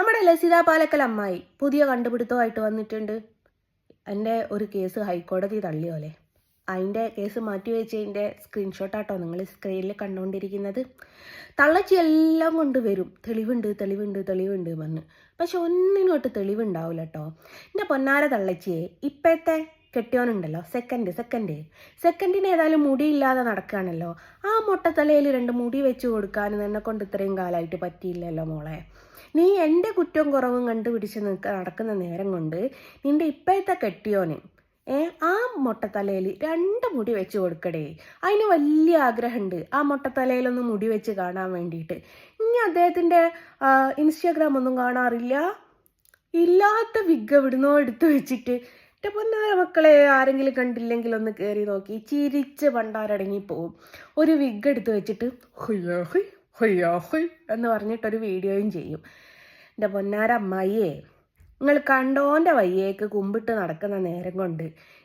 നമ്മുടെ ലസിത പാലക്കൽ അമ്മായി പുതിയ കണ്ടുപിടുത്തമായിട്ട് വന്നിട്ടുണ്ട്. എന്റെ ഒരു കേസ് ഹൈക്കോടതി തള്ളിയോലെ. അതിന്റെ കേസ് മാറ്റി വെച്ചതിന്റെ സ്ക്രീൻഷോട്ടാട്ടോ നിങ്ങൾ സ്ക്രീനിൽ കണ്ടുകൊണ്ടിരിക്കുന്നത്. തള്ളച്ചി എല്ലാം കൊണ്ട് വരും. തെളിവുണ്ട് തെളിവുണ്ട് തെളിവുണ്ട് പറഞ്ഞ്. പക്ഷെ ഒന്നിനോട്ട് തെളിവുണ്ടാവില്ല കേട്ടോ എന്റെ പൊന്നാര തള്ളച്ചിയെ ഇപ്പോഴത്തെ കെട്ടിയോനുണ്ടല്ലോ സെക്കൻഡ് സെക്കൻഡ് സെക്കൻഡിന് ഏതായാലും മുടിയില്ലാതെ നടക്കുകയാണല്ലോ. ആ മുട്ടത്തലയിൽ രണ്ട് മുടി വെച്ച് കൊടുക്കാൻ എന്നെ കൊണ്ട് ഇത്രയും കാലമായിട്ട് പറ്റിയില്ലല്ലോ മോളെ. നീ എന്റെ കുറ്റവും കുറവും കണ്ടുപിടിച്ച് നിൽക്ക നടക്കുന്ന നേരം കൊണ്ട് നിന്റെ ഇപ്പോഴത്തെ കെട്ടിയോന് ഏ ആ മുട്ടത്തലയിൽ രണ്ട് മുടി വെച്ച് കൊടുക്കടേ. അതിന് വലിയ ആഗ്രഹമുണ്ട്. ആ മുട്ടത്തലയിലൊന്ന് മുടി വെച്ച് കാണാൻ വേണ്ടിയിട്ട്. ഇനി അദ്ദേഹത്തിന്റെ ഇൻസ്റ്റാഗ്രാം ഒന്നും കാണാറില്ല? ഇല്ലാത്ത വിഗ് എവിടുന്നോ എടുത്തു വെച്ചിട്ട് എന്റെ പൊന്നാര മക്കളെ ആരെങ്കിലും കണ്ടില്ലെങ്കിൽ ഒന്ന് കയറി നോക്കി. ചിരിച്ച് പണ്ടാരടങ്ങി പോവും. ഒരു വിഗ് എടുത്ത് വെച്ചിട്ട് ഹൊയ്യോ ഹുയ് ഹൊയ്യോ ഹുയ് എന്ന് പറഞ്ഞിട്ടൊരു വീഡിയോയും ചെയ്യും. എന്റെ പൊന്നാര അമ്മായിയെ നിങ്ങൾ കണ്ടോന്റെ വയ്യേക്ക് കുമ്പിട്ട് നടക്കുന്ന നേരം കൊണ്ട്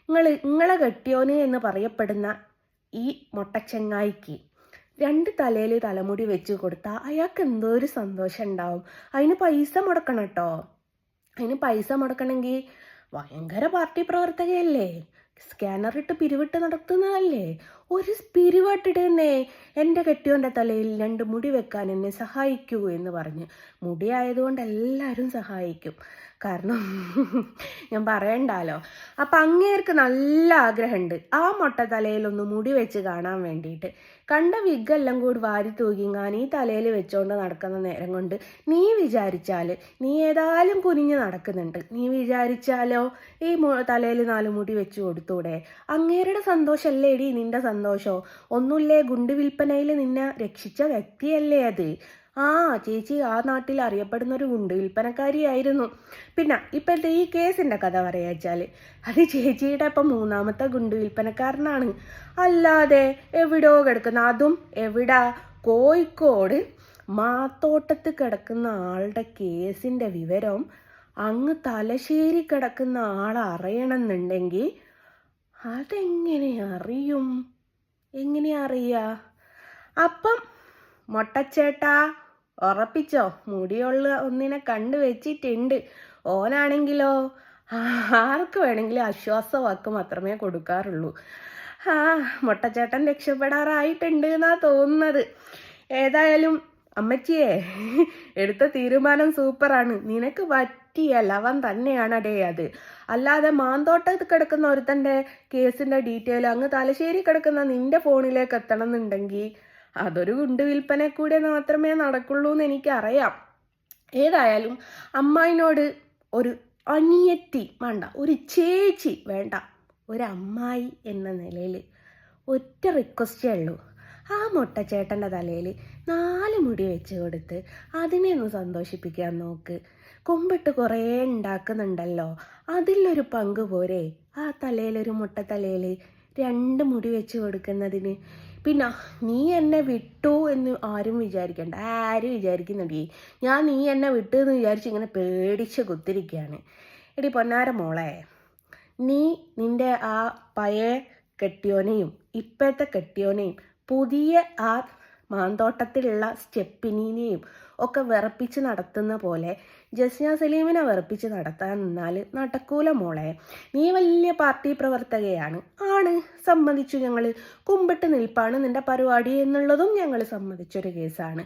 നിങ്ങൾ നിങ്ങളെ കെട്ടിയോന് എന്ന് പറയപ്പെടുന്ന ഈ മൊട്ടച്ചെങ്ങായിക്ക് രണ്ട് തലയിൽ തലമുടി വെച്ച് കൊടുത്താൽ അയാൾക്ക് എന്തോ ഒരു സന്തോഷം ഉണ്ടാവും. അതിന് പൈസ മുടക്കണം കേട്ടോ. അതിന് പൈസ മുടക്കണമെങ്കിൽ ഭയങ്കര പാർട്ടി പ്രവർത്തകയല്ലേ? സ്കാനർ ഇട്ട് പിരിവിട്ട് നടത്തുന്നതല്ലേ ഒരു പിരിവട്ടിടുന്നേ. എന്റെ കെട്ടിയോന്റെ തലയിൽ രണ്ട് മുടി വെക്കാൻ എന്നെ സഹായിക്കൂ എന്ന് പറഞ്ഞ് മുടി ആയതുകൊണ്ട് എല്ലാവരും സഹായിക്കും. കാരണം ഞാൻ പറയണ്ടാലോ? അപ്പം അങ്ങേർക്ക് നല്ല ആഗ്രഹമുണ്ട്. ആ മൊട്ട തലയിലൊന്ന് മുടി വെച്ച് കാണാൻ വേണ്ടിയിട്ട്. കണ്ട വിഗ്ഗെല്ലാം കൂടി വാരി തൂകിങ്ങാൻ ഈ തലയിൽ വെച്ചുകൊണ്ട് നടക്കുന്ന നേരം കൊണ്ട് നീ വിചാരിച്ചാൽ നീ ഏതായാലും കുനിഞ്ഞ് നടക്കുന്നുണ്ട്. നീ വിചാരിച്ചാലോ ഈ തലയിൽ നാല് മുടി വെച്ച് കൊടുത്തൂടെ? അങ്ങേരുടെ സന്തോഷമല്ലേടി നിന്റെ സന്തോഷോ ഒന്നുമില്ലേ ഗുണ്ട് വിൽപ്പനയിൽ നിന്നെ രക്ഷിച്ച വ്യക്തിയല്ലേ അത്? ആ ചേച്ചി ആ നാട്ടിൽ അറിയപ്പെടുന്ന ഒരു ഗുണ്ട് വിൽപ്പനക്കാരിയായിരുന്നു പിന്നെ ഇപ്പോഴത്തെ ഈ കേസിന്റെ കഥ പറയാച്ചാൽ അത് ചേച്ചിയുടെ ഇപ്പം മൂന്നാമത്തെ ഗുണ്ട് വിൽപ്പനക്കാരനാണ് അല്ലാതെ എവിടോ കിടക്കുന്ന അതും എവിടാ? കോഴിക്കോട് മാത്തോട്ടത്ത് കിടക്കുന്ന ആളുടെ കേസിന്റെ വിവരം അങ്ങ് തലശ്ശേരി കിടക്കുന്ന ആൾ അറിയണമെന്നുണ്ടെങ്കിൽ അതെങ്ങനെ അറിയും? എങ്ങനെ അറിയാ? അപ്പം മൊട്ടച്ചേട്ടാ ഉറപ്പിച്ചോ മുടിയുള്ള ഒന്നിനെ കണ്ടു വെച്ചിട്ടുണ്ട്. ഓനാണെങ്കിലോ? ആർക്ക് വേണമെങ്കിലും ആശ്വാസവാക്ക് മാത്രമേ കൊടുക്കാറുള്ളൂ. ആ മൊട്ടച്ചേട്ടൻ രക്ഷപ്പെടാറായിട്ടുണ്ട് എന്നാ തോന്നുന്നത്. ഏതായാലും അമ്മച്ചിയെ എടുത്ത തീരുമാനം സൂപ്പറാണ്. നിനക്ക് പറ്റിയ ലവൻ തന്നെയാണ് അടേ അത്. അല്ലാതെ മാന്തോട്ടത്ത് കിടക്കുന്ന ഒരുത്തന്റെ കേസിന്റെ ഡീറ്റെയിൽ അങ്ങ് തലശ്ശേരി കിടക്കുന്ന നിന്റെ ഫോണിലേക്ക് എത്തണം എന്നുണ്ടെങ്കിൽ അതൊരു ഗുണ്ട് വിൽപ്പന കൂടെ മാത്രമേ നടക്കുള്ളൂ എന്ന് എനിക്കറിയാം. ഏതായാലും അമ്മായിനോട് ഒരു അനിയത്തി വേണ്ട ഒരു ചേച്ചി വേണ്ട ഒരമ്മായി എന്ന നിലയിൽ ഒറ്റ റിക്വസ്റ്റേ ഉള്ളൂ. ആ മുട്ടച്ചേട്ടന്റെ തലയിൽ നാല് മുടി വെച്ച് കൊടുത്ത് അതിനെ ഒന്ന് സന്തോഷിപ്പിക്കാൻ നോക്ക്. കുമ്പിട്ട് കുറേ ഉണ്ടാക്കുന്നുണ്ടല്ലോ. അതിലൊരു പങ്ക് പോരെ? ആ തലയിലൊരു മുട്ടത്തലയിൽ രണ്ട് മുടി വെച്ച് കൊടുക്കുന്നതിന്. പിന്നെ നീ എന്നെ വിട്ടു എന്ന് ആരും വിചാരിക്കണ്ട. ആരും വിചാരിക്കുന്നുണ്ട് ഞാൻ നീ എന്നെ വിട്ടു എന്ന് വിചാരിച്ച് ഇങ്ങനെ പേടിച്ച് കുത്തിരിക്കുകയാണ്. എടി പൊന്നാര മോളെ നീ നിന്റെ ആ പഴയ കെട്ടിയോനെയും ഇപ്പോഴത്തെ കെട്ടിയോനെയും പുതിയ ആ മാന്തോട്ടത്തിലുള്ള സ്റ്റെപ്പിനീനെയും ഒക്കെ വിറപ്പിച്ച് നടത്തുന്ന പോലെ ജസ്ന സലീമിനെ വിറപ്പിച്ച് നടത്താൻ നിന്നാൽ നടക്കൂല മോളെ. നീ വലിയ പാർട്ടി പ്രവർത്തകയാണ്. ആണ് സമ്മതിച്ചു ഞങ്ങൾ കുമ്പിട്ട് നിൽപ്പാണ് നിന്റെ പരിപാടി എന്നുള്ളതും ഞങ്ങൾ സമ്മതിച്ചൊരു കേസാണ്.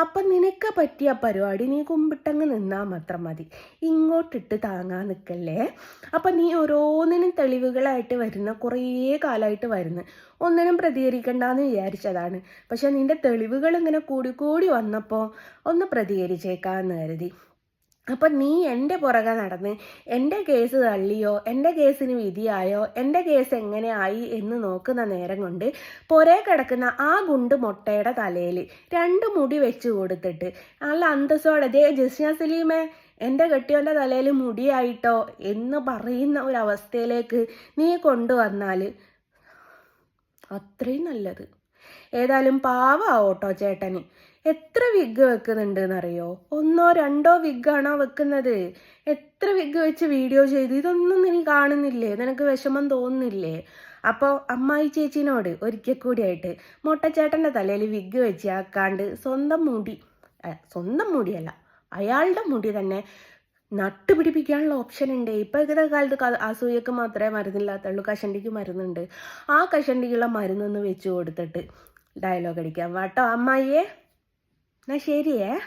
അപ്പം നിനക്ക് പറ്റിയ പരിപാടി നീ കുമ്പിട്ടങ്ങ് നിന്നാൽ മാത്രം മതി. ഇങ്ങോട്ടിട്ട് താങ്ങാൻ നിൽക്കല്ലേ? അപ്പം നീ ഓരോന്നിനും തെളിവുകളായിട്ട് വരുന്ന കുറേ കാലമായിട്ട് വരുന്നു. ഒന്നിനും പ്രതികരിക്കണ്ടെന്ന് വിചാരിച്ചതാണ്. പക്ഷെ നിന്റെ തെളിവുകൾ ഇങ്ങനെ കൂടിക്കൂടി വന്നപ്പോൾ ഒന്ന് പ്രതികരിച്ചേക്കാമെന്ന് കരുതി. അപ്പം നീ എന്റെ പുറകെ നടന്ന് എന്റെ കേസ് തള്ളിയോ എന്റെ കേസിന് വിധിയായോ എന്റെ കേസ് എങ്ങനെ ആയി എന്ന് നോക്കുന്ന നേരം കൊണ്ട് പുറേ കിടക്കുന്ന ആ ഗുണ്ട് മുട്ടയുടെ തലയിൽ രണ്ട് മുടി വെച്ച് കൊടുത്തിട്ട് നല്ല അന്തസ്സോടെ ദേ ജസ്ന സലീമേ എന്റെ കെട്ടിയോന്റെ തലയിൽ മുടിയായിട്ടോ? എന്ന് പറയുന്ന ഒരവസ്ഥയിലേക്ക് നീ കൊണ്ടുവന്നാൽ അത്രയും നല്ലത്. ഏതായാലും പാവാവോട്ടോ ചേട്ടന്. എത്ര വിഗ് വെക്കുന്നുണ്ട് എന്നറിയോ ഒന്നോ രണ്ടോ വിഗാണോ വെക്കുന്നത്? എത്ര വിഗ് വെച്ച് വീഡിയോ ചെയ്തു? ഇതൊന്നും നീ കാണുന്നില്ലേ? നിനക്ക് വിഷമം തോന്നുന്നില്ലേ? അപ്പോൾ അമ്മായി ചേച്ചിനോട് ഒരിക്കൽ കൂടിയായിട്ട് മൊട്ടച്ചേട്ടന്റെ തലയിൽ വിഗ് വെച്ച് ആക്കാണ്ട് സ്വന്തം മുടി സ്വന്തം മുടിയല്ല അയാളുടെ മുടി തന്നെ നട്ടുപിടിപ്പിക്കാനുള്ള ഓപ്ഷൻ ഉണ്ട്. ഇപ്പോഴത്തെ കാലത്ത് അസൂയക്ക് മാത്രമേ മരുന്നില്ലാത്തുള്ളൂ. കഷണ്ടിക്ക് മരുന്നുണ്ട്. ആ കഷണ്ടിക്കുള്ള മരുന്നൊന്ന് വെച്ച് കൊടുത്തിട്ട് ഡയലോഗ് അടിക്കാം വാട്ടോ അമ്മായിയെ? എന്നാ ശരിയേ.